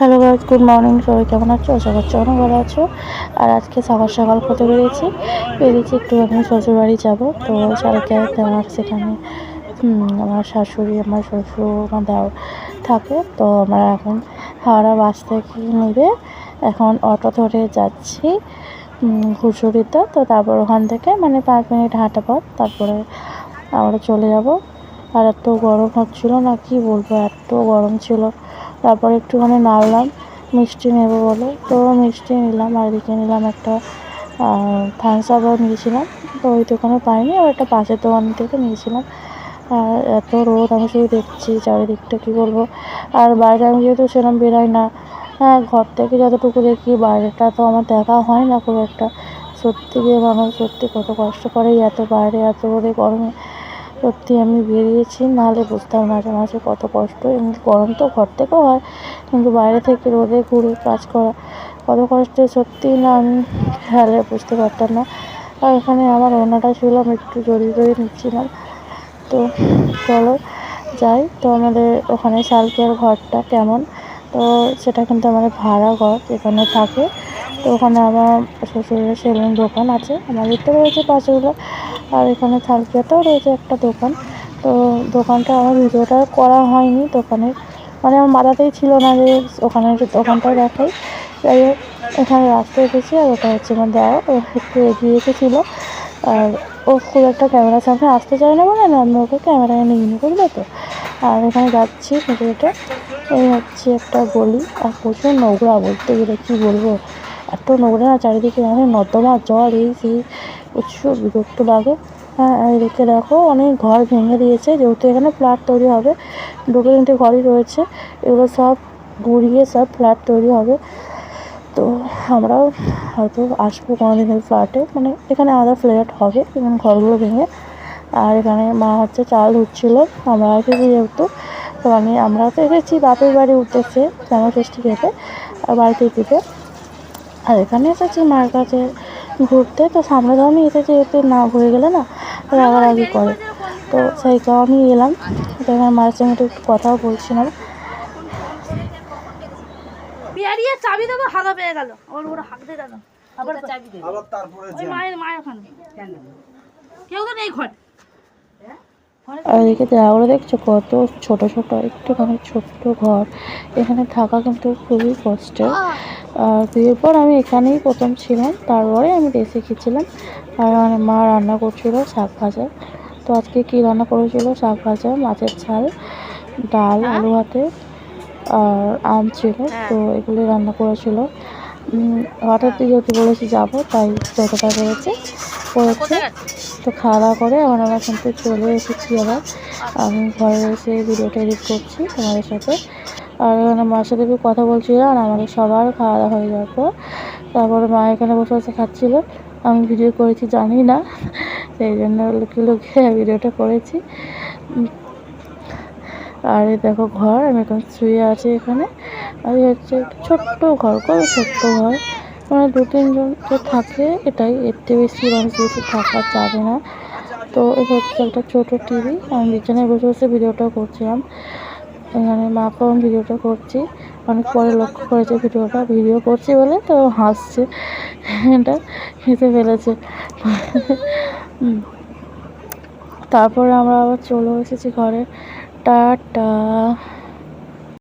Hello guys good morning সবাই কেমন আছো? আশা করছি অনেক ভালো আছো। আর আজকে সকাল সকাল করতে বেরিয়েছি। বেরিয়েছি একটু আমি শ্বশুর বাড়ি যাব। তো সারাকে আমার সেখানে। আমার শাশুড়ি, আমার শ্বশুর, আমার দাও থাকে। তো আমরা এখন হাওড়া বাস থেকে নেবে। এখন অটো ধরে যাচ্ছি ঘুষুরিতে। তো তারপর ওখান থেকে মানে পাঁচ মিনিট হাঁটা পথ। তারপরে আমরা চলে যাব। আর এত গরম হচ্ছিল না, কি বলব? এত গরম ছিল। তারপর একটুখানি নাড়লাম, মিষ্টি নেব বলে। তো মিষ্টি নিলাম, আর এদিকে নিলাম একটা থামস আপও নিয়েছিলাম। তো ওই দোকানে পাইনি আর একটা পাশের দোকান থেকে নিয়েছিলাম। আর এত রোদ, আমি শুধু দেখছি চারিদিকটা, কী বলব। আর বাইরে আমি যেহেতু সেরকম বেরোই না হ্যাঁ ঘর থেকে যতটুকু দেখি, বাইরেটা তো আমার দেখা হয় না খুব একটা। সত্যি যে মানুষ সত্যি কত কষ্ট করে, এত বাইরে, এত রোদে গরমে। সত্যি আমি বেরিয়েছি, নাহলে বুঝতাম মাঝে মাঝে কত কষ্ট। এমনি গরম তো ঘর থেকেও হয় কিন্তু বাইরে থেকে রোদে ঘুরে কাজ করা কত কষ্টে সত্যি না আমি খেয়ালে বুঝতে পারতাম না। আর এখানে আমার ওনাটা ছিল, আমি একটু জড়িয়ে জড়িয়ে নিচ্ছিলাম। তো চলো যাই, তো আমাদের ওখানে শালকিয়ার ঘরটা কেমন? তো সেটা কিন্তু আমাদের ভাড়া ঘর এখানে থাকে। তো ওখানে আমার শ্বশুরের সেলুন দোকান আছে। আমাদের তো রয়েছে পাঁচগুলো আর এখানে থালকিয়াতেও রয়েছে একটা দোকান। তো দোকানটা আমার ভিডিওটা করা হয়নি দোকানের। মানে আমার মাথাতেই ছিল না যে ওখানে দোকানটাও দেখাই। হোক, এখানে রাস্তায় এসেছি আর ওটা হচ্ছে আমার দেওয়া। একটু এগিয়ে এসেছিল আর ও খুব একটা ক্যামেরার সামনে আসতে চায় না বলে না, আমি ওকে ক্যামেরায় নিয়ে নি বুঝলে তো। আর এখানে যাচ্ছি হেঁটে এই হচ্ছে একটা গলি। আর প্রচুর নোংরা বলতে গেলে কী বলব? এত নোংরা চারিদিকে মানে নর্দমা জল, এই সেই। প্রচুর বিরক্ত লাগে। হ্যাঁ এদিকে দেখো অনেক ঘর ভেঙে দিয়েছে, যেহেতু এখানে ফ্ল্যাট তৈরি হবে। দুটো তিনটে ঘরই রয়েছে, এগুলো সব ঘুরিয়ে সব ফ্ল্যাট তৈরি হবে। তো আমরাও হয়তো আসব কোনো দিন ওই ফ্ল্যাটে। মানে এখানে আমাদের ফ্ল্যাট হবে এখানে ঘরগুলো ভেঙে। আর এখানে মা হচ্ছে চাল ধুচ্ছিলো, আমরা এসেছি যেহেতু তো আমি, আমরা তো এসেছি বাপের বাড়ি উঠতেছে জামা ষষ্ঠী খেতে, আর বাড়িতে দিতে আর এখানে এসেছি মার কাছে ঘুরতে তো সামনে ধর আমি এসেছি যেহেতু না ঘুরে গেলে না রাগারাগি করে। তো সেই কারণেই এলাম। তো এখানে মায়ের সঙ্গে একটু একটু কথাও বলছিলাম। বেরিয়ে চাবি দেবো হাগা পেয়ে গেল। ওর ওরা হাঁকতে গেল। আবার চাবি দেবে। আবার তারপরে মায়ের মায়ের ওখানে। কেউ তো নেই ঘর। আর এদিকে জায়গাগুলো দেখছ কত ছোট ছোট একটুখানি ছোট্ট ঘর। এখানে থাকা কিন্তু খুবই কষ্টের। আর বিয়ের পর আমি এখানেই প্রথম ছিলাম তারপরে আমি দেশে গেছিলাম আর মানে মা রান্না করছিল শাক ভাজা। তো আজকে কী রান্না করেছিল? শাক ভাজা মাছের ঝাল ডাল আলু ভাতে আর আম ছিল তো এগুলি রান্না করেছিল। হঠাৎ যেহেতু বলেছি যাব তাই যতটা করেছে। করেছে তো খাওয়া দাওয়া করে আবার আমরা কিন্তু চলে এসেছি আবার। আমি ঘরে এসে ভিডিওটা এডিট করছি তোমাদের সাথে। আর এখানে মার সাথে একটু কথা বলছিলাম আর আমাদের সবার খাওয়া দাওয়া হয়ে যাওয়ার পর তারপরে মা এখানে বসে বসে খাচ্ছিল। আমি ভিডিও করেছি জানি না, সেই জন্য লুকিয়ে লুকিয়ে ভিডিওটা করেছি। আর এই দেখো ঘর, আমি এখন শুয়ে আছি এখানে। আর হচ্ছে ছোট্ট ঘর খুবই ছোট্ট ঘর। মানে দু, তিনজন তো থাকে, এটাই এর থেকে বেশি মানুষ বেশি থাকা যাবে না। তো এই হচ্ছে একটা ছোট টিভি আমি বিছানায় বসে বসে ভিডিওটা করছিলাম। এখানে মাকেও আমি ভিডিওটা করছি। অনেক পরে লক্ষ্য করেছে ভিডিওটা ভিডিও করছি বলে তো হাসছে। এটা হেসে ফেলেছে। তারপরে আমরা আবার চলে এসেছি ঘরে। টাটা।